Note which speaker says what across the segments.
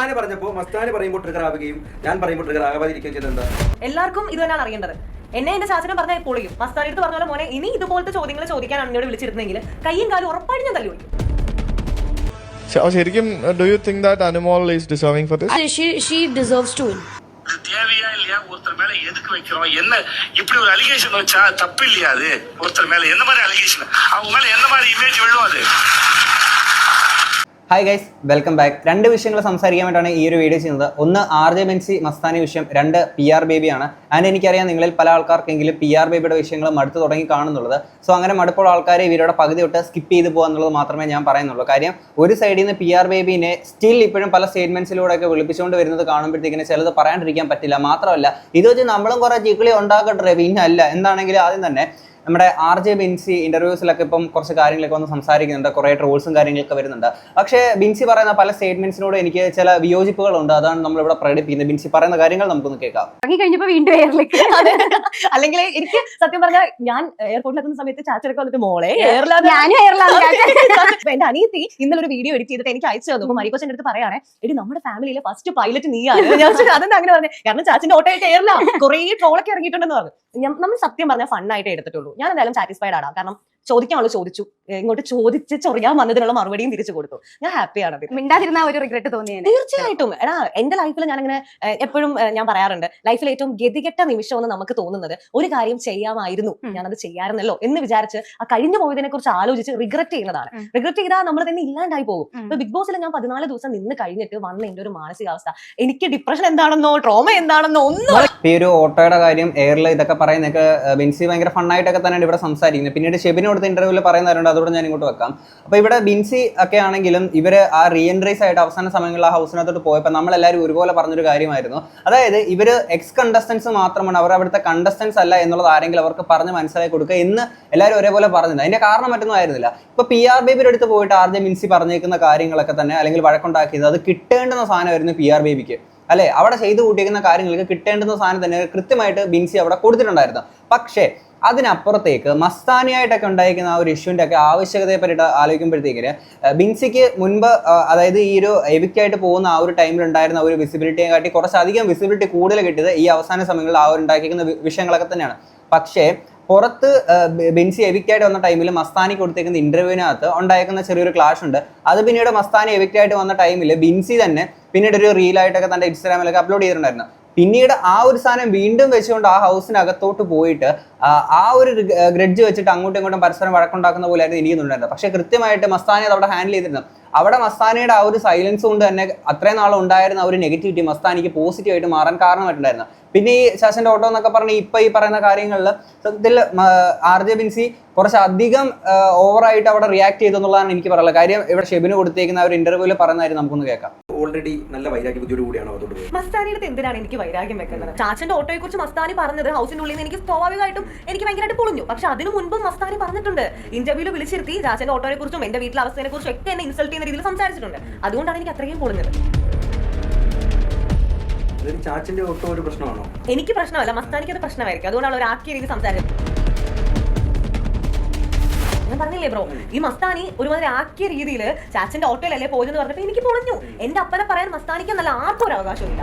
Speaker 1: മസ്താനി പറഞ്ഞപ്പോ മസ്താനി പറയുമ്പോൾ ട്രിഗർ ആവുകയും ഞാൻ പറയുമ്പോൾ ട്രിഗർ ആകാതിരിക്കുകയും ചെയ്തെന്താ
Speaker 2: എല്ലാവർക്കും ഇത് തന്നെയാണ് അറിയേണ്ടത് എന്നെ എന്റെ ചാച്ചനും പറഞ്ഞാൽ പൊളിയും മസ്താനി അടുത്ത് പറഞ്ഞ പോലെ മോനെ ഇനി ഇതുപോലത്തെ ചോദ്യങ്ങൾ ചോദിക്കാനാണ് എന്നോട് വിളിച്ചിരുന്നെങ്കിൽ കയ്യും കാലും ഉറപ്പായിട്ട് ഞാൻ തല്ലി വിളിക്കും
Speaker 3: ശ- ശരിക്കും do you think that Anumol is deserving for this
Speaker 4: she she deserves to win.
Speaker 5: இது தேவையா இல்லையா ஒருத்தர் மேல எதுக்கு வைக்கிறோம் என்ன இப்படி ஒரு அலிகேஷன் வச்சா தப்பு இல்லையா அது ஒருத்தர் மேல என்ன மாதிரி அலிகேஷன் அவங்க மேல என்ன மாதிரி இமேஜ் விழும் அது
Speaker 6: ഹായ് ഗൈസ് വെൽക്കം ബാക്ക് രണ്ട് വിഷയങ്ങൾ സംസാരിക്കാൻ വേണ്ടിയാണ് ഈ ഒരു വീഡിയോ ചെയ്യുന്നത്. ഒന്ന് ആർ ജെ ബെൻസി മസ്താനി വിഷയം രണ്ട് പി ആർ ബേബിയാണ് ആൻഡ് എനിക്കറിയാം നിങ്ങളിൽ പല ആൾക്കാർക്കെങ്കിലും പി ആർ ബേബിയുടെ വിഷയങ്ങൾ മടുത്തു തുടങ്ങി കാണുന്നുള്ളത്. സോ അങ്ങനെ മടുപ്പുള്ള ആൾക്കാരെ ഇവരുടെ പകുതി തൊട്ട് സ്കിപ്പ് ചെയ്ത് പോകുക എന്നുള്ളത് മാത്രമേ ഞാൻ പറയുന്നുള്ളൂ. കാര്യം ഒരു സൈഡിൽ നിന്ന് പി ആർ ബേബിനെ സ്റ്റിൽ ഇപ്പോഴും പല സ്റ്റേറ്റ്മെന്റ്സിലൂടെയൊക്കെ വിളിപ്പിച്ചുകൊണ്ട് വരുന്നത് കാണുമ്പോഴത്തേക്കിനെ ചിലത് പറയാണ്ടിരിക്കാൻ പറ്റില്ല. മാത്രമല്ല ഇത് വെച്ച് നമ്മളും കുറേ ചിക്കിളി ഉണ്ടാക്കട്ടെ പിന്നെ അല്ല. എന്താണെങ്കിലും ആദ്യം തന്നെ നമ്മുടെ ആർ ജെ ബിൻസി ഇന്റർവ്യൂസിലൊക്കെ ഇപ്പം കുറച്ച് കാര്യങ്ങളൊക്കെ വന്ന് സംസാരിക്കുന്നുണ്ട്. കുറേ ട്രോൾസും കാര്യങ്ങളൊക്കെ വരുന്നുണ്ട്. പക്ഷേ ബിൻസി പറയുന്ന പല സ്റ്റേറ്റ്മെന്റ്സിനോട് എനിക്ക് ചില വിയോജിപ്പുകളുണ്ട്. അതാണ് നമ്മൾ ഇവിടെ പ്രകടിപ്പിക്കുന്നത്. ബിൻസി പറയുന്ന കാര്യങ്ങൾ നമുക്കൊന്ന് കേൾക്കാം.
Speaker 4: ഇറങ്ങി കഴിഞ്ഞപ്പോ വീണ്ടും എയറിലേക്ക്
Speaker 2: അല്ലെങ്കിൽ എനിക്ക് സത്യം പറഞ്ഞാൽ ഞാൻ എയർപോർട്ടിൽ എത്തുന്ന സമയത്ത് ചാച്ചടക്കം വന്നിട്ട് മോളെ
Speaker 4: എയറിലാണ്
Speaker 2: എന്റെ അനിയത്തി ഇന്നലെ ഒരു വീഡിയോ എഡിറ്റ് ചെയ്തിട്ട് എനിക്ക് അയച്ചു തന്നു. മരിക്കോച്ചന്റെ അടുത്ത് പറയാണേ എടി നമ്മുടെ ഫാമിലിയിലെ ഫസ്റ്റ് പൈലറ്റ് നീയാണ്. ഞാൻ അതെന്താ അങ്ങനെ പറഞ്ഞത് കാരണം ചാച്ചിന്റെ ഓട്ടോ എയറില്ല കുറേ ട്രോളൊക്കെ ഇറങ്ങിയിട്ടുണ്ടെന്ന് പറഞ്ഞു. നമ്മൾ സത്യം പറഞ്ഞാൽ ഫണ്ണായിട്ട് എടുത്തിട്ടുള്ളൂ. ഞാൻ എന്തായാലും സാറ്റിസ്ഫൈഡ് ആണ് കാരണം ചോദിക്കാനുള്ള ചോദിച്ചു. ഇങ്ങോട്ട് ചോദിച്ച് ചൊറിയാൻ വന്നതിനുള്ള മറുപടിയും തിരിച്ചു കൊടുത്തു. ഞാൻ ഹാപ്പിയാണ്
Speaker 4: മിണ്ടാതിരുന്ന ഒരു റിഗ്രറ്റ് തോന്നിയത്
Speaker 2: തീർച്ചയായിട്ടും. എടാ എന്റെ ലൈഫിൽ ഞാൻ അങ്ങനെ എപ്പോഴും ഞാൻ പറയാറുണ്ട്. ലൈഫിൽ ഏറ്റവും ഗതികെട്ട നിമിഷം എന്ന് നമുക്ക് തോന്നുന്നത്. ഒരു കാര്യം ചെയ്യാമായിരുന്നു.
Speaker 4: ഞാൻ
Speaker 2: ഞാനത് ചെയ്യാറുന്നല്ലോ എന്ന് വിചാരിച്ച് ആ കഴിഞ്ഞു പോയതിനെ കുറിച്ച് ആലോചിച്ച് റിഗ്രറ്റ് ചെയ്യുന്നതാണ്. റിഗ്രറ്റ് ചെയ്താൽ നമ്മൾ തന്നെ ഇല്ലാണ്ടായി പോകും. ഇപ്പൊ ബിഗ് ബോസിൽ ഞാൻ പതിനാല് ദിവസം നിന്ന് കഴിഞ്ഞിട്ട് വന്ന എന്റെ ഒരു മാനസികാവസ്ഥ. എനിക്ക് ഡിപ്രഷൻ എന്താണെന്നോ ട്രോമ എന്താണെന്നോ ഒന്നും
Speaker 6: ഈ ഒരു ഓട്ടോയുടെ കാര്യം എയറിൽ ഇതൊക്കെ പറയുന്നൊക്കെ ബിൻസി ഭയങ്കര ഫണ്ണായിട്ടൊക്കെ തന്നെയാണ് ഇവിടെ സംസാരിക്കുന്നത്. പിന്നീട് ഷെബിന് കൊടുത്ത ഇന്റർവ്യൂവിൽ പറയുന്നവരുണ്ട് അതുകൊണ്ട് ഞാൻ ഇങ്ങോട്ട് വെക്കാം. അപ്പോൾ ഇവിടെ ബിൻസി ഒക്കെ ആണെങ്കിലും ഇവർ ആ റീ എൻട്രീസ് ആയിട്ട് അവസാന സമയങ്ങളിൽ ആ ഹൗസിനകത്തോട്ട് പോയപ്പോൾ നമ്മളെല്ലാവരും ഒരുപോലെ പറഞ്ഞൊരു കാര്യമായിരുന്നു. അതായത് ഇവർ എക്സ് കണ്ടസ്റ്റൻസ് മാത്രമാണ് അവർ അവിടുത്തെ കണ്ടസ്റ്റൻസ് അല്ല എന്നുള്ളത് ആരെങ്കിലും അവർക്ക് പറഞ്ഞ് മനസ്സിലാക്കി കൊടുക്കുക എന്ന് എല്ലാവരും ഒരേപോലെ പറഞ്ഞത് അതിന്റെ കാരണം മറ്റൊന്നും ആയിരുന്നില്ല. ഇപ്പൊ പി ആർ ബേബിയുടെ അടുത്ത് പോയിട്ട് ആർ ജെ മിൻസി പറഞ്ഞേക്കുന്ന കാര്യങ്ങളൊക്കെ തന്നെ അല്ലെങ്കിൽ വഴക്കുണ്ടാക്കിയത് അത് കിട്ടേണ്ടുന്ന സാധനമായിരുന്നു പി ആർ ബേബിക്ക് അല്ലെ? അവിടെ ചെയ്തു കൂട്ടിയിരിക്കുന്ന കാര്യങ്ങൾക്ക് കിട്ടേണ്ടുന്ന സാധനം തന്നെ കൃത്യമായിട്ട് ബിൻസി അവിടെ കൊടുത്തിട്ടുണ്ടായിരുന്നു. പക്ഷേ അതിനപ്പുറത്തേക്ക് മസ്താനിയായിട്ടൊക്കെ ഉണ്ടായിരിക്കുന്ന ആ ഒരു ഇഷ്യൂവിന്റെ ഒക്കെ ആവശ്യകതയെ പറ്റി ആലോചിക്കുമ്പോഴത്തേക്കിന് ബിൻസിക്ക് മുൻപ് അതായത് ഈ ഒരു എവിക്റ്റ് ആയിട്ട് പോകുന്ന ആ ഒരു ആ ഒരു വിസിബിലിറ്റിയെ കാട്ടി കുറച്ചധികം വിസിബിലിറ്റി കൂടുതൽ കിട്ടിയത് ഈ അവസാന സമയങ്ങളിൽ ആ ഒരു ഉണ്ടാക്കിയിരിക്കുന്ന വിഷയങ്ങളൊക്കെ തന്നെയാണ്. പക്ഷേ പുറത്ത് ബെൻസി എവിക്റ്റായിട്ട് വന്ന ടൈമിൽ മസ്താനി കൊടുത്തേക്കുന്ന ഇന്റർവ്യൂവിനകത്ത് ഉണ്ടായിരിക്കുന്ന ചെറിയൊരു ക്ലാഷ് ഉണ്ട്. അത് പിന്നീട് മസ്താനി എവിക്റ്റ് ആയിട്ട് വന്ന ടൈമിൽ ബിൻസി തന്നെ പിന്നീട് ഒരു റീലായിട്ടൊക്കെ തന്റെ ഇൻസ്റ്റാഗ്രാമിലൊക്കെ അപ്ലോഡ് ചെയ്തിട്ടുണ്ടായിരുന്നു. പിന്നീട് ആ ഒരു സാധനം വീണ്ടും വെച്ചുകൊണ്ട് ആ ഹൗസിനകത്തോട്ട് പോയിട്ട് ആ, ഒരു ഗ്രഡ്ജ് വെച്ചിട്ട് അങ്ങോട്ടും ഇങ്ങോട്ടും പരസ്പരം വഴക്കുണ്ടാക്കുന്ന പോലെയായിരുന്നു എനിക്ക് തോന്നുന്നുണ്ടായിരുന്നത് പക്ഷേ കൃത്യമായിട്ട് മസ്താനെ അവിടെ ഹാൻഡിൽ ചെയ്തിരുന്നു. അവിടെ മസ്താനയുടെ ആ ഒരു സൈലൻസ് കൊണ്ട് തന്നെ അത്രയും നാൾ ഉണ്ടായിരുന്ന ആ ഒരു നെഗറ്റിവിറ്റി മസ്താനിക്ക് പോസിറ്റീവായിട്ട് മാറാൻ കാരണമായിട്ടുണ്ടായിരുന്നു. പിന്നെ ഈ ശാസന്റെ ഓട്ടോ എന്നൊക്കെ പറഞ്ഞ് ഇപ്പൊ ഈ പറയുന്ന കാര്യങ്ങളിൽ സത്യത്തിൽ ആർ ജെ ബിൻസി കുറച്ച് അധികം ഓവറായിട്ട് അവിടെ റിയാക്ട് ചെയ്തു എന്നുള്ളതാണ് എനിക്ക് പറയാനുള്ളത്. കാര്യം ഇവിടെ ഷെബിന് കൊടുത്തേക്കുന്ന ആ ഒരു ഇന്റർവ്യൂവിൽ പറയുന്നതായിരുന്നു നമുക്കൊന്ന് കേൾക്കാം.
Speaker 1: ഓൾറെഡി നല്ല വൈരാഗ്യ ബുദ്ധിയോട് കൂടിയാണ് അതുകൊണ്ട് പോയത്.
Speaker 2: മസ്താനിയുടെ എന്തിനാണ് എനിക്ക് വൈരാഗ്യം വെക്കുന്നത്? ചാച്ചന്റെ ഓട്ടോയെ കുറിച്ച് മസ്താനി പറഞ്ഞത് ഹൗസിന്റെ ഉള്ളിൽ നിന്ന് എനിക്ക് സ്വാഭാവികമായിട്ടും എനിക്ക് ഭയങ്കരമായിട്ട് പൊളിഞ്ഞു. പക്ഷെ അതിന് മുൻപ് മസ്താനി പറഞ്ഞിട്ടുണ്ട്. ഇന്റർവ്യൂവിൽ വിളിച്ചിരുത്തി ചാച്ചന്റെ ഓട്ടോയെ കുറിച്ചും എന്റെ വീട്ടിലെ അവസ്ഥയെ കുറിച്ചും ഒക്കെ എന്നെ ഇൻസൾട്ട് ചെയ്യുന്ന രീതിയിൽ സംസാരിച്ചിട്ടുണ്ട്. അതുകൊണ്ടാണ് എനിക്ക് അത്രയും പൊളിഞ്ഞത്.
Speaker 1: ചാച്ചിന്റെ ഓട്ടോ ഒരു പ്രശ്നമാണോ?
Speaker 2: എനിക്ക് പ്രശ്നമല്ല. മസ്താനിക്ക് അത് പ്രശ്നമായിരിക്കും. അതുകൊണ്ടാണ് ഒരു ആക്കിയ രീതി സംസാരിച്ചത്. ഞാൻ പറഞ്ഞില്ലേ ബ്രോ ഈ മസ്താനി ഒരുമാതിരി ആക്കിയ രീതിയിൽ ചാച്ചന്റെ ഓട്ടോയിലല്ലേ പോയതെന്ന് പറഞ്ഞപ്പോൾ എനിക്ക് പൊളിഞ്ഞു. എന്റെ അപ്പനെ പറയാൻ മസ്താനിക്ക് നല്ല ആർക്കും ഒരു അവകാശമില്ല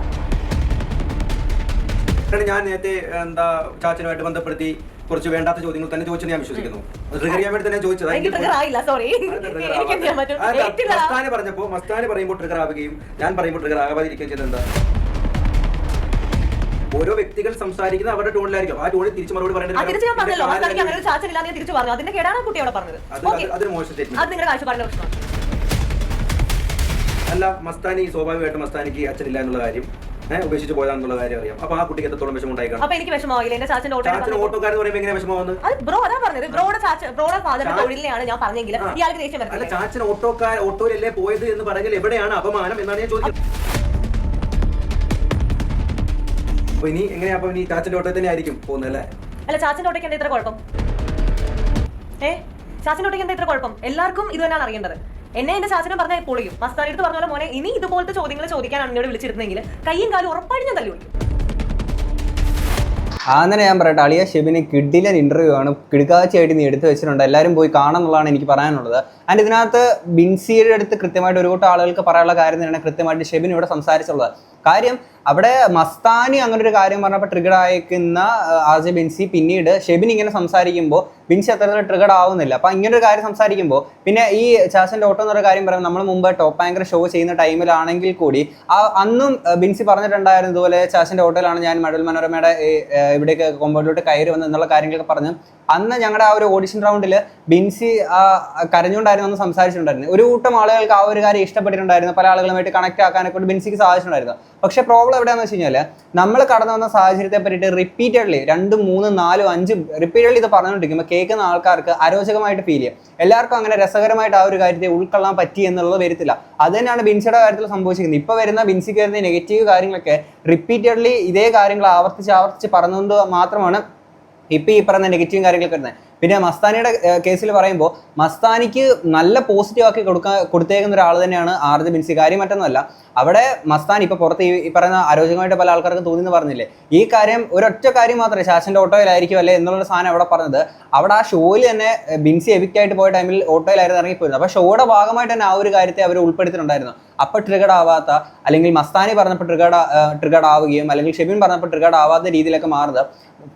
Speaker 1: ഞാൻ നേരത്തെ എന്താ ചാച്ചനുമായിട്ട് ബന്ധപ്പെടുത്തി കുറച്ച് വേണ്ടാത്ത ചോദ്യങ്ങൾ തന്നെ ചോദിച്ചെന്ന് ഞാൻ വിശ്വസിക്കുന്നു. ട്രിഗർ ചെയ്യാൻ വേണ്ടി തന്നെ ചോദിച്ചത്. മസ്താനി പറഞ്ഞപ്പോ മസ്താനി പറയുമ്പോൾ ട്രിഗർ ആവുകയും ഞാൻ പറയുമ്പോൾ ട്രിഗർ ആകാതിരിക്കുകയും ചെയ്തെന്താ ഓരോ വ്യക്തികൾ സംസാരിക്കുന്നത് അവരുടെ ടോണിലായിരിക്കും. ആ ടോണിൽ തിരിച്ചു മറുപടി
Speaker 2: തിരിച്ച്
Speaker 1: പറയേണ്ടത്
Speaker 2: പറഞ്ഞു. അതിന്റെ കേടാണ് കുട്ടി പറഞ്ഞത്.
Speaker 1: അത്
Speaker 2: ഓക്കെ.
Speaker 1: അത് അതൊരു മോശം സ്റ്റേറ്റ്മെന്റ്
Speaker 2: അത് നിങ്ങളുടെ കാഴ്ചപ്പാടിന്റെ പ്രശ്നമാണ്.
Speaker 1: അല്ല മസ്താനി സ്വാഭാവികമായിട്ടും മസ്താനിക്ക് അച്ഛനില്ല എന്നുള്ള കാര്യം ഉപേക്ഷിച്ച് പോയതാണെന്നുള്ള കാര്യം അറിയാം. അപ്പൊ ആ കുട്ടിക്ക് എത്രത്തോളം വിഷമം ഉണ്ടായിക്കണം
Speaker 2: അപ്പൊ എനിക്ക് എന്റെ ചാച്ചന്റെ
Speaker 1: ഓട്ടോക്കാരൻ പറയുമ്പോൾ എങ്ങനെ വിഷമമാവുന്നത്
Speaker 2: അത് ബ്രോ അതാ പറഞ്ഞത്. ബ്രോയുടെ ചാച്ച ബ്രോയുടെ ഫാദറിന്റെ
Speaker 1: ചാ-
Speaker 2: തൊഴിലിനെയാണ് ഞാൻ പറഞ്ഞെങ്കിൽ ഇയാൾക്ക് ദേഷ്യം
Speaker 1: അല്ല
Speaker 2: വരത്തില്ല
Speaker 1: ചാച്ചൻ ഓട്ടോക്കാർ ഓട്ടോയിലല്ലേ പോയത് എന്ന് പറഞ്ഞാൽ എവിടെയാണ് അപമാനം എന്നാണ് ഞാൻ ചോദിക്കുന്നത്. അപ്പൊ ഇനി എങ്ങനെയാ? അപ്പൊ ഇനി ചാച്ചന്റെ ഓട്ടത്തിൽ തന്നെ ആയിരിക്കും പോകുന്നത് അല്ലേ?
Speaker 2: അല്ല ചാച്ചന്റെ ഓട്ടയ്ക്ക് എന്താ ഇത്ര കുഴപ്പം? ഏ? ചാച്ചന്റെ ഓട്ടയ്ക്ക് എന്താ ഇത്ര കുഴപ്പം? എല്ലാവർക്കും ഇത് തന്നെയാണ് അറിയേണ്ടത്. എന്നെ എന്റെ ചാച്ചനും പറഞ്ഞാൽ പൊളിയും. മസ്താരി അടുത്ത് പറഞ്ഞ പോലെ മോനെ ഇനി ഇതുപോലത്തെ ചോദ്യങ്ങൾ ചോദിക്കാനാണ് എന്നോട് വിളിച്ചിരുന്നെങ്കിൽ കയ്യും കാലും ഉറപ്പായിട്ട് ഞാൻ തല്ലി വിളിക്കും.
Speaker 6: അങ്ങനെ ഞാൻ പറയട്ടെ അളിയ ഷെബിന് കിഡിലൻ ഇന്റർവ്യൂ ആണ്. കിടുക്കാച്ചയായിട്ട് നീ എടുത്തു വെച്ചിട്ടുണ്ട്. എല്ലാവരും പോയി കാണാന്നുള്ളതാണ് എനിക്ക് പറയാനുള്ളത്. ആൻഡ് ഇതിനകത്ത് ബിൻസിയുടെ അടുത്ത് കൃത്യമായിട്ട് ഒരു കൂട്ടം ആളുകൾക്ക് പറയാനുള്ള കാര്യം തന്നെയാണ് കൃത്യമായിട്ട് ഷെബിൻ ഇവിടെ സംസാരിച്ചുള്ളത് കാര്യം അവിടെ മസ്താനി അങ്ങനെ ഒരു കാര്യം പറഞ്ഞപ്പോൾ ട്രിഗഡ് അയക്കുന്ന ആർ ജെ ബിൻസി പിന്നീട് ഷെബിൻ ഇങ്ങനെ സംസാരിക്കുമ്പോൾ ബിൻസി അത്തരത്തിൽ ട്രിഗഡ് ആവുന്നില്ല. അപ്പം ഇങ്ങനെ ഒരു കാര്യം സംസാരിക്കുമ്പോൾ പിന്നെ ഈ ചാച്ചന്റെ ഓട്ടോ എന്നൊരു കാര്യം പറയുമ്പോൾ നമ്മൾ മുമ്പ് ടോപ്പ് ആങ്കർ ഷോ ചെയ്യുന്ന ടൈമിലാണെങ്കിൽ കൂടി ആ അന്നും ബിൻസി പറഞ്ഞിട്ടുണ്ടായിരുന്നു ഇതുപോലെ ചാച്ചന്റെ ഓട്ടോയിലാണ് ഞാൻ മെഡൽ മനോരമയുടെ ഇവിടേക്ക് കോമ്പൗണ്ടിലോട്ട് കയറി വന്നത് എന്നുള്ള കാര്യങ്ങളൊക്കെ പറഞ്ഞു അന്ന് ഞങ്ങളുടെ ആ ഒരു ഓഡിഷൻ റൗണ്ടിൽ ബിൻസി കരഞ്ഞുകൊണ്ടായിരുന്നു അന്ന് സംസാരിച്ചിട്ടുണ്ടായിരുന്നു. ഒരു കൂട്ടം ആളുകൾക്ക് ആ ഒരു കാര്യം ഇഷ്ടപ്പെട്ടിട്ടുണ്ടായിരുന്നു. പല ആളുകളുമായിട്ട് കണക്ട് ആക്കാനൊക്കെ കൊണ്ട് ബിൻസിക്ക് സാധിച്ചിട്ടുണ്ടായിരുന്നു. പക്ഷേ പ്രോബ്ലം എവിടെയാണെന്ന് വെച്ച് കഴിഞ്ഞാൽ നമ്മൾ കടന്നു വന്ന സാഹചര്യത്തെ പറ്റിയിട്ട് റിപ്പീറ്റഡ്ലി രണ്ട് മൂന്ന് നാല് അഞ്ച് റിപ്പീറ്റഡ്ലി ഇത് പറഞ്ഞുകൊണ്ടിരിക്കുമ്പോൾ കേൾക്കുന്ന ആൾക്കാർക്ക് അരോചകമായിട്ട് ഫീൽ ചെയ്യും. എല്ലാവർക്കും അങ്ങനെ രസകരമായിട്ട് ആ ഒരു കാര്യത്തെ ഉൾക്കൊള്ളാൻ പറ്റി എന്നുള്ളത് വരത്തില്ല. അത് തന്നെയാണ് ബിൻസിയുടെ കാര്യത്തിൽ സംഭവിച്ചിരിക്കുന്നത്. ഇപ്പോൾ വരുന്ന ബിൻസിക്ക് വരുന്ന നെഗറ്റീവ് കാര്യങ്ങളൊക്കെ റിപ്പീറ്റഡ്ലി ഇതേ കാര്യങ്ങൾ ആവർത്തിച്ച് ആവർത്തിച്ച് പറഞ്ഞുകൊണ്ട് മാത്രമാണ് ഇപ്പൊ ഈ പറയുന്ന നെഗറ്റീവ് കാര്യങ്ങളൊക്കെ വരുന്നത്. പിന്നെ മസ്താനിയുടെ കേസിൽ പറയുമ്പോൾ മസ്താനിക്ക് നല്ല പോസിറ്റീവ് ആക്കി കൊടുക്കാൻ കൊടുത്തേക്കുന്ന ഒരാൾ തന്നെയാണ് ആർ ജെ ബിൻസി. കാര്യം മറ്റൊന്നുമല്ല അവിടെ മസ്താൻ ഇപ്പൊ പുറത്ത് ഈ പറയുന്ന അരോചകമായിട്ട് പല ആൾക്കാർക്കും തോന്നിയെന്ന് പറഞ്ഞില്ലേ? ഈ കാര്യം ഒരൊറ്റ കാര്യം മാത്രമേ ശാശന്റെ ഓട്ടോയിലായിരിക്കും അല്ലെ എന്നുള്ള സാധനം അവിടെ പറഞ്ഞത്. അവിടെ ആ ഷോയിൽ തന്നെ ബിൻസി എവിക്റ്റ് ആയിട്ട് പോയ ടൈമിൽ ഓട്ടോയിലായിരുന്നു ഇറങ്ങിപ്പോയിരുന്നത്. അപ്പൊ ഷോയുടെ ഭാഗമായിട്ട് തന്നെ ആ ഒരു കാര്യത്തെ അവർ ഉൾപ്പെടുത്തിയിട്ടുണ്ടായിരുന്നു. അപ്പൊ ട്രിഗർഡ് ആവാത്ത അല്ലെങ്കിൽ മസ്താനി പറഞ്ഞപ്പോൾ ട്രിഗർഡ് ട്രിഗർഡ് ആവുകയും അല്ലെങ്കിൽ ഷെബിൻ പറഞ്ഞപ്പോൾ ട്രിഗർഡ് ആവാത്ത രീതിയിലൊക്കെ മാറുന്നത്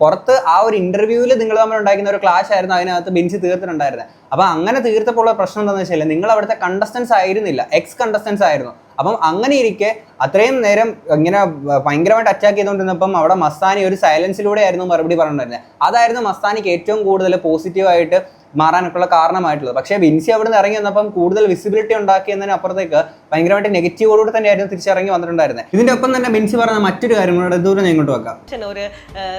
Speaker 6: പുറത്ത് ആ ഒരു ഇന്റർവ്യൂവിൽ നിങ്ങൾ തമ്മിൽ ഉണ്ടാക്കുന്ന ഒരു ക്ലാഷ് ആയിരുന്നു അതിനകത്ത് ബെഞ്ച് തീർത്തിട്ടുണ്ടായിരുന്നത് അപ്പൊ അങ്ങനെ തീർത്തപ്പോൾ ഉള്ള പ്രശ്നം എന്താണെന്ന് വെച്ചാൽ നിങ്ങൾ അവിടുത്തെ കണ്ടസ്റ്റൻസ് ആയിരുന്നില്ല. എക്സ് കണ്ടസ്റ്റൻസ് ആയിരുന്നു. അപ്പം അങ്ങനെ ഇരിക്കെ അത്രയും നേരം ഇങ്ങനെ ഭയങ്കരമായിട്ട് അറ്റാക്ക് ചെയ്തുകൊണ്ടിരുന്നപ്പം അവിടെ മസ്താനി ഒരു സൈലൻസിലൂടെ ആയിരുന്നു മറുപടി പറഞ്ഞിട്ടുണ്ടായിരുന്നത് അതായിരുന്നു മസ്താനിക്ക് ഏറ്റവും കൂടുതൽ പോസിറ്റീവായിട്ട് മാറാനൊക്കെയുള്ള കാരണമായിട്ടുള്ളത്. പക്ഷേ വിൻസി അവിടെ നിന്ന് ഇറങ്ങി വന്നപ്പം കൂടുതൽ വിസിബിലിറ്റി ഉണ്ടാക്കിയതിന് അപ്പുറത്തേക്ക് ഭയങ്കരമായിട്ട് നെഗറ്റീവോടുകൂടി തന്നെയായിരുന്നു തിരിച്ചിറങ്ങി വന്നിട്ടുണ്ടായിരുന്നത് ഇതിന്റെ ഒപ്പം തന്നെ വിൻസി പറഞ്ഞ മറ്റൊരു കാര്യം കൂടെ ദൂരം ഞാൻ ഇങ്ങോട്ട് വെക്കാം.
Speaker 2: ഒരു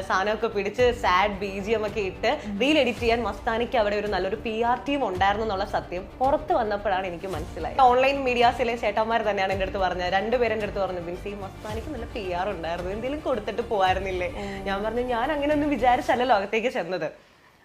Speaker 2: സാധനമൊക്കെ പിടിച്ച് സാഡ് ബി ജി എം ഒക്കെ ഇട്ട് റീൽ എഡിറ്റ് ചെയ്യാൻ മസ്താനിക്ക് അവിടെ ഒരു നല്ലൊരു പി ആർ ടീം ഉണ്ടായിരുന്നു എന്നുള്ള സത്യം പുറത്ത് വന്നപ്പോഴാണ് എനിക്ക് മനസ്സിലായത്. ഓൺലൈൻ മീഡിയാസിലെ ചേട്ടന്മാർ തന്നെയാണ് എന്റെ അടുത്ത് പറഞ്ഞത്. രണ്ടുപേരും എന്റെ അടുത്ത് പറഞ്ഞു ബിൻസി മസ്താനിക്ക് നല്ല പി ആർ ഉണ്ടായിരുന്നു. എന്തെങ്കിലും കൊടുത്തിട്ട് പോവായിരുന്നില്ലേ? ഞാൻ പറഞ്ഞു ഞാൻ അങ്ങനെ ഒന്നും വിചാരിച്ചല്ലല്ലോ അകത്തേക്ക് ചെന്നത്.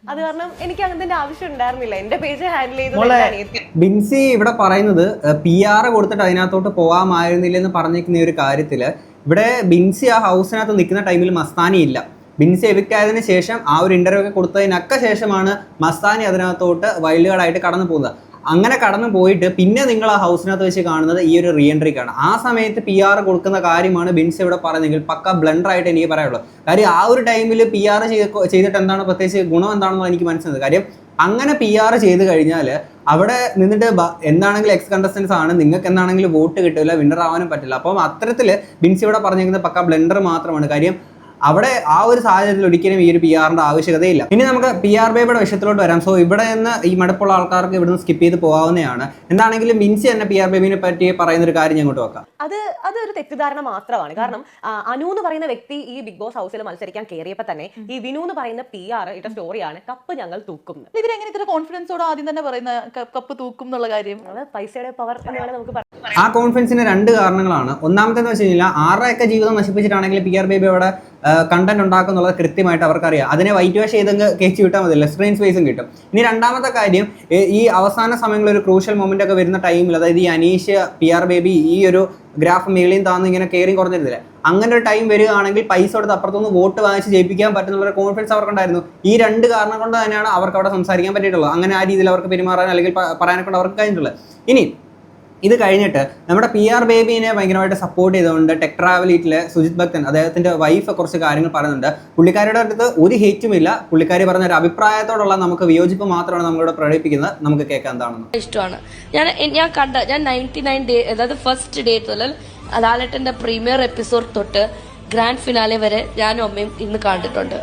Speaker 2: അത് കാരണം എനിക്ക് അങ്ങനത്തെ ആവശ്യം ഉണ്ടായിരുന്നില്ല. എന്റെ പേജ് ഹാൻഡിൽ ചെയ്ത്
Speaker 6: ബിൻസി ഇവിടെ പറയുന്നത് പി ആർ കൊടുത്തിട്ട് അതിനകത്തോട്ട് പോവാമായിരുന്നില്ല എന്ന് പറഞ്ഞിരിക്കുന്ന ഒരു കാര്യത്തിൽ ഇവിടെ ബിൻസി ആ ഹൗസിനകത്ത് നിൽക്കുന്ന ടൈമിൽ മസ്താനി ഇല്ല. ബിൻസി എവിക്കായതിനു ശേഷം ആ ഒരു ഇന്റർവ്യൂ ഒക്കെ കൊടുത്തതിനൊക്കെ ശേഷമാണ് മസ്താനി അതിനകത്തോട്ട് വൈൽഡ് കാർഡായിട്ട് കടന്നു പോകുന്നത്. അങ്ങനെ കടന്നു പോയിട്ട് പിന്നെ നിങ്ങൾ ആ ഹൗസിനകത്ത് വെച്ച് കാണുന്നത് ഈ ഒരു റീ എൻട്രിക്കാണ് ആ സമയത്ത് പി ആർ കൊടുക്കുന്ന കാര്യമാണ് ബിൻസ് ഇവിടെ പറയുന്നതെങ്കിൽ പക്ക ബ്ലണ്ടർ ആയിട്ട് എനിക്ക് പറയുള്ളൂ കാര്യം ആ ഒരു ടൈമിൽ പി ആർ ചെയ്തിട്ട് എന്താണ് പ്രത്യേകിച്ച് ഗുണം എന്താണെന്ന് എനിക്ക് മനസ്സിലായത് കാര്യം അങ്ങനെ പി ആർ ചെയ്ത് കഴിഞ്ഞാൽ അവിടെ നിന്നിട്ട് എന്താണെങ്കിലും എക്സ് കണ്ടസ്റ്റൻസ് ആണ് നിങ്ങൾക്ക് എന്താണെങ്കിലും വോട്ട് കിട്ടില്ല വിന്നർ ആവാനും പറ്റില്ല. അപ്പം അത്തരത്തിൽ ബിൻസ് ഇവിടെ പറഞ്ഞിരിക്കുന്നത് പക്ക ബ്ലണ്ടർ മാത്രമാണ്. കാര്യം അവിടെ ആ ഒരു സാഹചര്യത്തിൽ ഒരിക്കലും ഈ ഒരു പി ആറിന്റെ ആവശ്യകതയില്ല. ഇനി നമുക്ക് പി ആർ ബേബിയുടെ വിഷയത്തിലോട്ട് വരാം. സോ ഇവിടെ നിന്ന് ഈ മടുപ്പുള്ള ആൾക്കാർക്ക് ഇവിടുന്ന് സ്കിപ്പ് ചെയ്ത് പോകാവുന്നതാണ്. എന്താണെങ്കിലും മിൻസി തന്നെ പി ആർ ബേബിനെ പറ്റി പറയുന്ന ഒരു കാര്യം അങ്ങോട്ട് ഇങ്ങോട്ട് വെക്കാം.
Speaker 2: അത് അതൊരു തെറ്റിദ്ധാരണ മാത്രമാണ്. കാരണം അനു എന്ന് പറയുന്ന വ്യക്തി ഈ ബിഗ് ബോസ് ഹൗസിൽ മത്സരിക്കാൻ കയറിയപ്പോൾ തന്നെ ഈ വിനു എന്ന് പറയുന്ന പി ആർ ഇട്ട സ്റ്റോറിയാണ് കപ്പ് ഞങ്ങൾ തൂക്കും.
Speaker 7: ഇവരെങ്ങനെ ഇത്ര കോൺഫിഡൻസോടെ ആദ്യം തന്നെ പറയുന്ന? കപ്പ് തൂക്കും എന്നുള്ള കാര്യം.
Speaker 2: അത് പൈസയുടെ പവർ എന്നാണ് നമുക്ക് പറയാം.
Speaker 6: ആ കോൺഫിഡൻസിന് രണ്ട് കാരണങ്ങളാണ്. ഒന്നാമത്തെ എന്ന് വെച്ച് കഴിഞ്ഞാൽ ആരുടെയൊക്കെ ജീവിതം നശിപ്പിച്ചിട്ടാണെങ്കിൽ പി ആർ ബേബി അവിടെ കണ്ടന്റ് ഉണ്ടാക്കുന്നുള്ളത് കൃത്യമായിട്ട് അവർക്കറിയാം. അതിനെ വൈറ്റ് വാഷ് ചെയ്തങ്ങ് കയറ്റി വിട്ടാൽ മതിയല്ലോ. സ്ക്രീൻ സ്പേസും കിട്ടും. ഇനി രണ്ടാമത്തെ കാര്യം ഈ അവസാന സമയങ്ങളിൽ ഒരു ക്രൂഷ്യൽ മൊമെന്റ് ഒക്കെ വരുന്ന ടൈമിൽ അതായത് ഈ അനീഷ് പി ആർ ബേബി ഈ ഒരു ഗ്രാഫ് മേളിയും താന്ന് ഇങ്ങനെ കയറി കുറഞ്ഞിരുന്നില്ല. അങ്ങനെ ഒരു ടൈം വരികയാണെങ്കിൽ പൈസ കൊടുത്ത് അപ്പുറത്തുനിന്ന് വോട്ട് വാങ്ങിച്ച് ജയിപ്പിക്കാൻ പറ്റുന്ന ഒരു കോൺഫിഡൻസ് അവർക്കുണ്ടായിരുന്നു. ഈ രണ്ട് കാരണം കൊണ്ട് തന്നെയാണ് അവർക്ക് അവിടെ സംസാരിക്കാൻ പറ്റിയിട്ടുള്ളത്. അങ്ങനെ ആ രീതിയിൽ അവർക്ക് പെരുമാറാൻ അല്ലെങ്കിൽ പറയാനൊക്കെ അവർക്ക് കഴിഞ്ഞിട്ടുള്ളത്. ഇനി ഇത് കഴിഞ്ഞിട്ട് നമ്മുടെ പി ആർ ബേബിനെ ഭയങ്കരമായിട്ട് സപ്പോർട്ട് ചെയ്തുകൊണ്ട് ടെക് ട്രാവലീറ്റിലെ സുജിത് ഭക്തൻ അദ്ദേഹത്തിന്റെ വൈഫ് കുറച്ച് കാര്യങ്ങൾ പറയുന്നുണ്ട്. പുള്ളിക്കാരിയുടെ അടുത്ത് ഒരു ഹേറ്റുമില്ല പുള്ളിക്കാരി പറഞ്ഞ ഒരു അഭിപ്രായത്തോടുള്ള നമുക്ക് വിയോജിപ്പ് മാത്രമാണ് നമ്മളിവിടെ പ്രകടിപ്പിക്കുന്നത്. നമുക്ക് കേൾക്കാൻ എന്താണെന്ന്.
Speaker 8: ഇഷ്ടമാണ്. ഞാൻ ഞാൻ കണ്ട ഞാൻ നയന്റി നയൻ ഡേ അതായത് ഫസ്റ്റ് ഡേ മുതൽ ലാലേട്ടന്റെ പ്രീമിയർ എപ്പിസോഡ് തൊട്ട് ഗ്രാൻഡ് ഫിനാലെ വരെ ഞാനും അമ്മയും ഇന്ന് കണ്ടിട്ടുണ്ട്.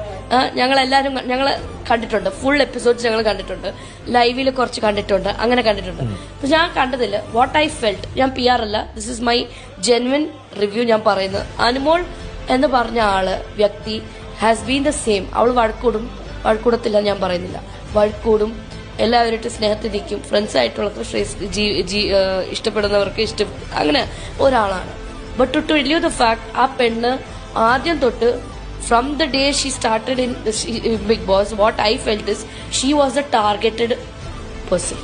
Speaker 8: ഞങ്ങൾ എല്ലാവരും ഞങ്ങൾ കണ്ടിട്ടുണ്ട്. ഫുൾ എപ്പിസോഡ്സ് ഞങ്ങൾ കണ്ടിട്ടുണ്ട്. ലൈവിൽ കുറച്ച് കണ്ടിട്ടുണ്ട്. അങ്ങനെ കണ്ടിട്ടുണ്ട്. പക്ഷെ ഞാൻ കണ്ടതില്ല വാട്ട് ഐ ഫെൽറ്റ് ഞാൻ പി ആർ അല്ല. This is my genuine review ഞാൻ പറയുന്നത്. അനുമോൾ എന്ന് പറഞ്ഞ ആൾ വ്യക്തി ഹാസ് ബീൻ ദ സെയിം അവൾ വഴക്കൂടും വഴക്കൂടത്തില്ല ഞാൻ പറയുന്നില്ല. വഴക്കൂടും എല്ലാവരുമായിട്ട് സ്നേഹത്തിൽ നിൽക്കും ഫ്രണ്ട്സ് ആയിട്ടുള്ളവർക്ക് ഇഷ്ടപ്പെടുന്നവർക്ക് ഇഷ്ടം അങ്ങനെ ഒരാളാണ്. But to to you the fact ആ പെണ്ണ് ആദ്യം തൊട്ട് from the day she started in Bigg Boss what I felt is she was a targeted person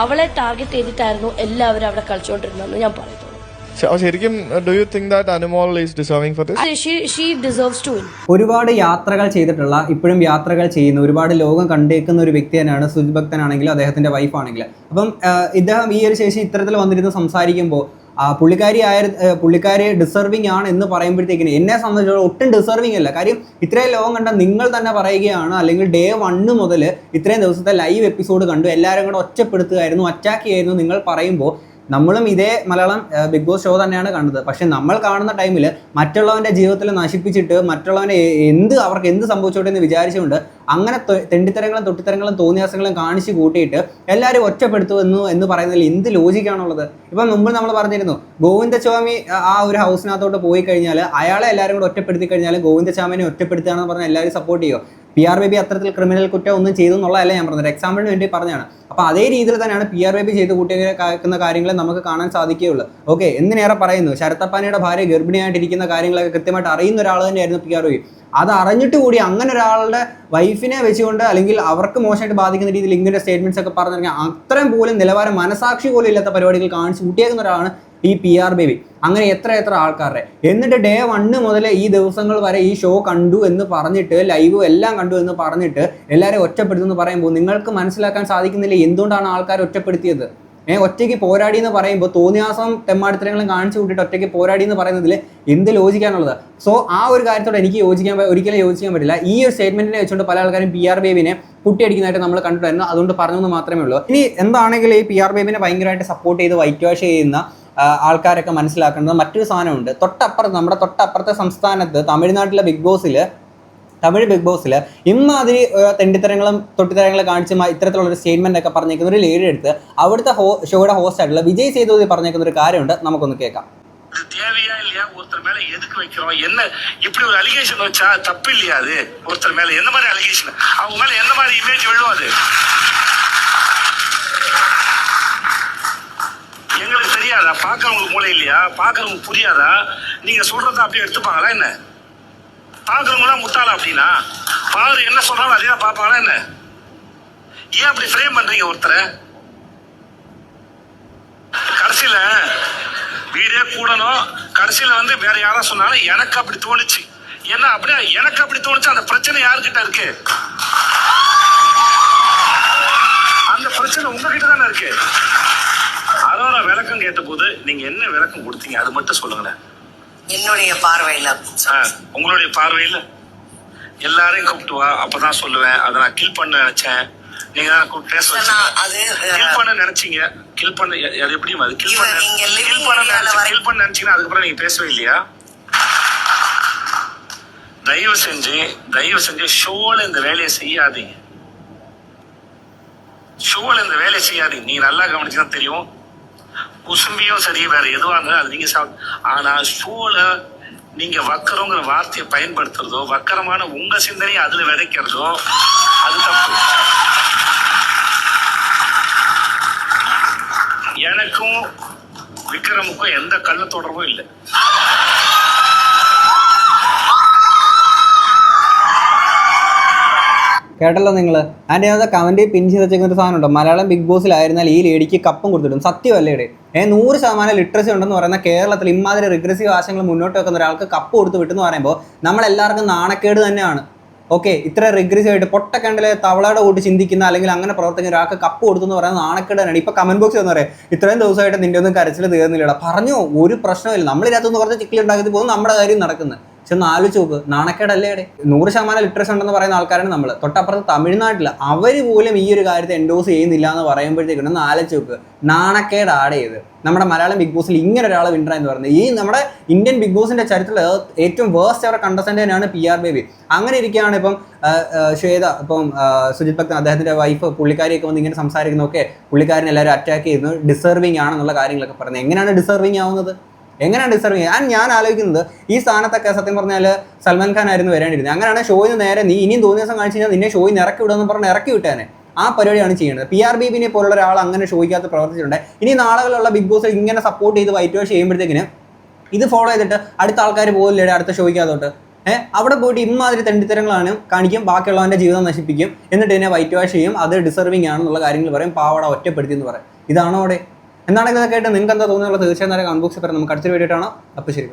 Speaker 8: അവളെ ടാർഗറ്റ് ചെയ്തിട്ടായിരുന്നു എല്ലാവരും അവിടെ കളിച്ചുകൊണ്ടിരുന്നതെന്ന് ഞാൻ പറയുന്നു.
Speaker 3: ശരിക്കും do you think that Anumol is deserving for this
Speaker 4: She she deserves to win.
Speaker 6: ഒരുപാട് യാത്രകൾ ചെയ്തിട്ടുള്ള ഇപ്പോഴും യാത്രകൾ ചെയ്യുന്ന ഒരുപാട് ലോകം കണ്ടേക്കുന്ന ഒരു വ്യക്തി തന്നെയാണ് സുജിത് ഭക്തനാണെങ്കിലും അദ്ദേഹത്തിന്റെ വൈഫാണെങ്കിലും അപ്പം ഇദ്ദേഹം ഈ ഒരു ശേഷി ഇത്തരത്തിൽ വന്നിരുന്ന് സംസാരിക്കുമ്പോൾ പുള്ളിക്കാരി ആയ പുള്ളിക്കാരി ഡിസർവിങ് ആണ് എന്ന് പറയുമ്പോഴത്തേക്കിന് എന്നെ സംബന്ധിച്ചിടത്തോളം ഒട്ടും ഡിസർവിങ് അല്ല. കാര്യം ഇത്രയും ലോകം കണ്ട നിങ്ങൾ തന്നെ പറയുകയാണ് അല്ലെങ്കിൽ ഡേ വണ്ണ് മുതൽ ഇത്രയും ദിവസത്തെ ലൈവ് എപ്പിസോഡ് കണ്ടു എല്ലാവരും കൂടെ ഒറ്റപ്പെടുത്തുകയായിരുന്നു അറ്റാക്ക് ചെയ്യായിരുന്നു നിങ്ങൾ പറയുമ്പോൾ നമ്മളും ഇതേ മലയാളം ബിഗ് ബോസ് ഷോ തന്നെയാണ് കണ്ടത്. പക്ഷെ നമ്മൾ കാണുന്ന ടൈമിൽ മറ്റുള്ളവന്റെ ജീവിതത്തിൽ നശിപ്പിച്ചിട്ട് മറ്റുള്ളവനെ എന്ത് അവർക്ക് എന്ത് സംഭവിച്ചോട്ടെ എന്ന് വിചാരിച്ചുകൊണ്ട് അങ്ങനെ തെണ്ടിത്തരങ്ങളും തൊട്ടിത്തരങ്ങളും തോന്നിയാസങ്ങളും കാണിച്ചു കൂട്ടിയിട്ട് എല്ലാവരും ഒറ്റപ്പെടുത്തുമെന്നു എന്ന് പറയുന്നതിൽ എന്ത് ലോജിക്കാണുള്ളത്? ഇപ്പം മുമ്പ് നമ്മൾ പറഞ്ഞിരുന്നു ഗോവിന്ദസ്വാമി ആ ഒരു ഹൗസിനകത്തോട്ട് പോയി കഴിഞ്ഞാൽ അയാളെ എല്ലാവരും കൂടെ ഒറ്റപ്പെടുത്തി കഴിഞ്ഞാൽ ഗോവിന്ദസ്വാമിനെ ഒറ്റപ്പെടുത്തുകയാണെന്ന് പറഞ്ഞാൽ എല്ലാവരും സപ്പോർട്ട് ചെയ്യുമോ പി ആർ ബേബി അത്തരത്തിൽ ക്രിമിനൽ കുറ്റം ഒന്നും ചെയ്തു എന്നുള്ളതല്ല ഞാൻ പറഞ്ഞത്. എക്സാമ്പിളിന് വേണ്ടി പറഞ്ഞാണ് അപ്പോൾ അതേ രീതിയിൽ തന്നെയാണ് പി ആർ ബേബി ചെയ്ത് കൂട്ടിയേക്കുന്ന കാര്യങ്ങൾ നമുക്ക് കാണാൻ സാധിക്കുകയുള്ളൂ. ഓക്കെ എന്തിനേറെ പറയുന്നു ശരത്തപ്പാനിയുടെ ഭാര്യ ഗർഭിണിയായിട്ടിരിക്കുന്ന കാര്യങ്ങളൊക്കെ കൃത്യമായിട്ട് അറിയുന്ന ഒരാൾ തന്നെയായിരുന്നു പി ആർ ബേബി അത് അറിഞ്ഞിട്ട് കൂടി അങ്ങനെ ഒരാളുടെ വൈഫിനെ വെച്ചുകൊണ്ട് അല്ലെങ്കിൽ അവർക്ക് മോശമായിട്ട് ബാധിക്കുന്ന രീതിയിൽ ഇങ്ങനെ സ്റ്റേറ്റ്മെന്റ്സ് ഒക്കെ പറഞ്ഞിറങ്ങി അത്രയും പോലും നിലവാരം മനസാക്ഷി പോലും ഇല്ലാത്ത പരിപാടികൾ കാണിച്ച് കൂട്ടിയേക്കുന്ന ഒരാളാണ് ഈ പി ആർ ബേബി അങ്ങനെ എത്ര എത്ര ആൾക്കാരുടെ. എന്നിട്ട് ഡേ വണ്ണ് മുതൽ ഈ ദിവസങ്ങൾ വരെ ഈ ഷോ കണ്ടു എന്ന് പറഞ്ഞിട്ട് ലൈവ് എല്ലാം കണ്ടു എന്ന് പറഞ്ഞിട്ട് എല്ലാവരും ഒറ്റപ്പെടുത്തുമെന്ന് പറയുമ്പോൾ നിങ്ങൾക്ക് മനസ്സിലാക്കാൻ സാധിക്കുന്നില്ല എന്തുകൊണ്ടാണ് ആൾക്കാർ ഒറ്റപ്പെടുത്തിയത്? ഏ ഒറ്റയ്ക്ക് പോരാടി എന്ന് പറയുമ്പോൾ തോന്നിയാസം തെമ്മാടിത്തരങ്ങളും കാണിച്ചു കൂട്ടിയിട്ട് ഒറ്റയ്ക്ക് പോരാടി എന്ന് പറയുന്നതിൽ എന്ത് ലോചിക്കാനുള്ളത് സോ ആ ഒരു കാര്യത്തോട് എനിക്ക് യോജിക്കാൻ ഒരിക്കലും യോജിക്കാൻ പറ്റില്ല. ഈ ഒരു സ്റ്റേറ്റ്മെന്റിനെ വെച്ചുകൊണ്ട് പല ആൾക്കാരും പി ആർ ബേബിനെ കുട്ടിയടിക്കുന്നതായിട്ട് നമ്മൾ കണ്ടിട്ടുണ്ടായിരുന്നു. അതുകൊണ്ട് പറഞ്ഞെന്ന് മാത്രമേ ഉള്ളൂ. ഇനി എന്താണെങ്കിലും ഈ പി ആർ ബേബിനെ ഭയങ്കരമായിട്ട് സപ്പോർട്ട് ചെയ്ത് വൈറ്റ് വാഷ് ചെയ്യുന്ന ആൾക്കാരൊക്കെ മനസ്സിലാക്കേണ്ടത് മറ്റൊരു സാധനമുണ്ട് തൊട്ടപ്പുറത്ത് നമ്മുടെ തൊട്ടപ്പുറത്തെ സംസ്ഥാനത്ത് തമിഴ്നാട്ടിലെ ബിഗ് ബോസിൽ തമിഴ് ബിഗ് ബോസിൽ ഇമ്മാതിരി ഏർ, തെണ്ടിത്തരങ്ങളും തൊട്ടിത്തരങ്ങളും കാണിച്ച് മ- ഇത്തരത്തിലുള്ള ഒരു സ്റ്റേറ്റ്മെന്റ് ഒക്കെ പറഞ്ഞേക്കുന്ന ഒരു ലേഡി എടുത്ത് അവിടുത്തെ ഹോ ഷോയുടെ ഹോസ്റ്റ് ആയിട്ടുള്ള വിജയ് സേതുപതി പറഞ്ഞേക്കുന്ന ഒരു കാര്യമുണ്ട് നമുക്കൊന്ന് കേൾക്കാം
Speaker 5: இது தேவையா இல்லையா ஒருத்தர் மேல எதுக்கு வைக்கிறோம் என்ன இப்படி ஒரு அலிகேஷன் வச்சா தப்பு இல்லையா அது ஒருத்தர் மேல எந்த மாதிரி அலிகேஷன் அவங்க மேல எந்த மாதிரி இமேஜ் விழும் அது எங்களுக்கு தெரியாதா? பார்க்கறவங்களுக்கு மூளை இல்லையா? பார்க்கறவங்களுக்கு புரியாதா? நீங்கள் சொல்கிறத அப்படியே எடுத்துப்பாங்களா என்ன? பார்க்குறவங்களாம் முட்டாளா அப்படின்னா பாரு என்ன சொல்கிறாலும் அதே தான் பார்ப்பாங்களா என்ன? ஏன் அப்படி ஃப்ரேம் பண்ணுறீங்க ஒருத்தரை? கடைசியில் வீடே கூடணும். கடைசியில் வந்து வேற யாரா சொன்னாலும் எனக்கு அப்படி தோணுச்சு. ஏன்னா அப்படியே? எனக்கு அப்படி தோணுச்சு. அந்த பிரச்சனை யாருக்கிட்ட இருக்கு? அந்த பிரச்சனை உங்ககிட்ட தானே இருக்கு. அதோட விளக்கம் கேட்ட போது நீங்க என்ன விளக்கம் கொடுத்தீங்க? அது மட்டும் சொல்லுங்களேன்.
Speaker 9: என்னுடைய பார்வையில.
Speaker 5: உங்களுடைய பார்வையில? எல்லாரையும் கூப்பிட்டு வா அப்பதான் சொல்லுவேன். அதை நான் கில் பண்ண நினைச்சேன். நீங்க கில் பண்ண நினைச்சீங்க. கில் பண்ண அது எப்படி அது பண்ண பண்ண கில் பண்ண நினைச்சீங்கன்னா அதுக்கப்புறம் நீங்க பேசவே இல்லையா? தயவு செஞ்சு தயவு செஞ்சு ஷோல இந்த வேலையை செய்யாதீங்க. ஷோல இந்த வேலையை செய்யாதீங்க. நீங்க நல்லா கவனிச்சுதான் தெரியும். குசும்பியும் சரி வேற எதுவா இருந்தாலும் அது நீங்க சாப் ஆனா ஷோல நீங்க வக்கரங்கிற வார்த்தையை பயன்படுத்துறதோ வக்கரமான உங்க சிந்தனையை அதுல விதைக்கிறதோ அது தப்பு எனக்கும் விக்ரமுக்கும் எந்த கள்ள தொடர்பும் இல்லை
Speaker 6: കേട്ടല്ലോ നിങ്ങൾ അതിൻ്റെ അകത്ത് കമൻറ്റ് പിൻ ചെയ്ത് വെച്ചേക്കുന്ന ഒരു സാധനം ഉണ്ടോ മലയാളം ബിഗ് ബോസിലായിരുന്നാൽ ഈ ലേഡിക്ക് കപ്പും കൊടുത്തിടും സത്യമല്ലേ ഇവിടെ ഏ നൂറ് ശതമാനം ലിറ്ററസി ഉണ്ടെന്ന് പറയുന്ന കേരളത്തിൽ ഇമാതിരി റിഗ്രസീവ് ആശയങ്ങൾ മുന്നോട്ട് വെക്കുന്ന ഒരാൾക്ക് കപ്പ് കൊടുത്ത് വിട്ടെന്ന് പറയുമ്പോൾ നമ്മളെല്ലാവർക്കും നാണക്കേട് തന്നെയാണ്. ഓക്കെ ഇത്ര റിഗ്രസീവ് ആയിട്ട് പൊട്ടക്കണ്ടിലെ തവളയുടെ കൂട്ടി ചിന്തിക്കുന്ന അല്ലെങ്കിൽ അങ്ങനെ പ്രവർത്തിക്കുന്ന ഒരാൾക്ക് കപ്പ് കൊടുത്തു എന്ന് പറയുന്നത് നാണക്കേട് തന്നെയാണ്. ഇപ്പൊ കമന്റ് ബോക്സ് എന്ന് പറയാം ഇത്രയും ദിവസമായിട്ട് നിന്റെ ഒന്നും കരച്ചിൽ തീർന്നില്ലടാ. പറഞ്ഞു ഒരു പ്രശ്നമില്ല നമ്മളിതിനകത്തുനിന്ന് കുറച്ച് ചിക്കിൽ ഉണ്ടാക്കി പോകും നമ്മുടെ കാര്യം നടക്കുന്നത് ഒന്ന് ആലോചിച്ച് നോക്ക് നാണക്കേടല്ലേ ഇവിടെ നൂറ് ശതമാനം ലിറ്ററസി ഉണ്ടെന്ന് പറയുന്ന ആൾക്കാരാണ് നമ്മൾ തൊട്ടപ്പുറത്ത് തമിഴ്നാട്ടിൽ അവർ പോലും ഈ ഒരു കാര്യത്തെ എൻഡോസ് ചെയ്യുന്നില്ല എന്ന് പറയുമ്പോഴത്തേക്കും ഒന്ന് ആലോചിച്ച് നോക്ക് നാണക്കേട് ആഡ് ചെയ്ത് നമ്മുടെ മലയാളം ബിഗ് ബോസിൽ ഇങ്ങനെ ഒരാൾ വിന്നർ എന്ന് പറയുന്നത്. ഈ നമ്മുടെ ഇന്ത്യൻ ബിഗ് ബോസിന്റെ ചരിത്രത്തിൽ ഏറ്റവും വേഴ്സ്റ്റ് അവർ കണ്ടസ്റ്റന്റ് തന്നെയാണ് പി ആർ ബേബി അങ്ങനെ ഇരിക്കുകയാണ് ഇപ്പം ശ്വേത ഇപ്പം സുജിത് ഭക്തൻ അദ്ദേഹത്തിന്റെ വൈഫ് പുള്ളിക്കാരിയൊക്കെ വന്ന് ഇങ്ങനെ സംസാരിക്കുന്നതൊക്കെ പുള്ളിക്കാരനെ എല്ലാവരും അറ്റാക്ക് ചെയ്യുന്നു. ഡിസേർവിംഗ് ആണെന്നുള്ള കാര്യങ്ങളൊക്കെ പറയുന്നത്. എങ്ങനെയാണ് ഡിസേർവിംഗ് ആവുന്നത്? എങ്ങനെയാണ് ഡിസർവ് ചെയ്യുന്നത് ആൻഡ് ഞാൻ ആലോചിക്കുന്നത് ഈ സ്ഥാനത്തൊക്കെ സത്യം പറഞ്ഞാൽ സൽമാൻ ഖാൻ ആയിരുന്നു വരേണ്ടിരുന്നത് അങ്ങനെയാണ് ഷോയിൽ നേരെ നീ ഇനിയും തോന്നിയ ദിവസം കാണിച്ചു കഴിഞ്ഞാൽ നിന്നെ ഷോയിൽ ഇറക്കി വിടുമെന്ന് പറഞ്ഞ് ഇറക്കി വിട്ടേനെ. ആ പരിപാടിയാണ് ചെയ്യുന്നത് പി ആർ ബി ബിനെ പോലുള്ള ഒരാൾ അങ്ങനെ ഷോയ്ക്കകത്ത് പ്രവർത്തിച്ചിട്ടുണ്ട്. ഇനി നാളുകളിലുള്ള ബിഗ് ബോസ് ഇങ്ങനെ സപ്പോർട്ട് ചെയ്ത് വൈറ്റ് വാഷ് ചെയ്യുമ്പോഴത്തേക്കിന് ഇത് ഫോളോ ചെയ്തിട്ട് അടുത്ത ആൾക്കാർ പോകില്ലേ അടുത്ത ഷോയ്ക്കകത്തോട്ട്? ഏഹ് അവിടെ പോയിട്ട് ഇമ്മാതിരി തെണ്ടിത്തരങ്ങളാണ് കാണിക്കും. ബാക്കിയുള്ളവന്റെ ജീവിതം നശിപ്പിക്കും. എന്നിട്ട് ഇതിനെ വൈറ്റ് വാഷ് ചെയ്യും. അത് ഡിസർവിങ് ആണെന്നുള്ള കാര്യങ്ങൾ പറയും. പാവട ഒറ്റപ്പെടുത്തി എന്ന് പറയും. ഇതാണോ അവിടെ? എന്താണെങ്കിലും ഇതൊക്കെ ആയിട്ട് നിങ്ങൾക്ക് എന്താ തോന്നുന്നത്? തീർച്ചയായും നേരെ കമന്റ് ബോക്സിൽ പറയാം നമുക്ക് അടുത്തൊരു ആണ് അപ്പോൾ ശരി.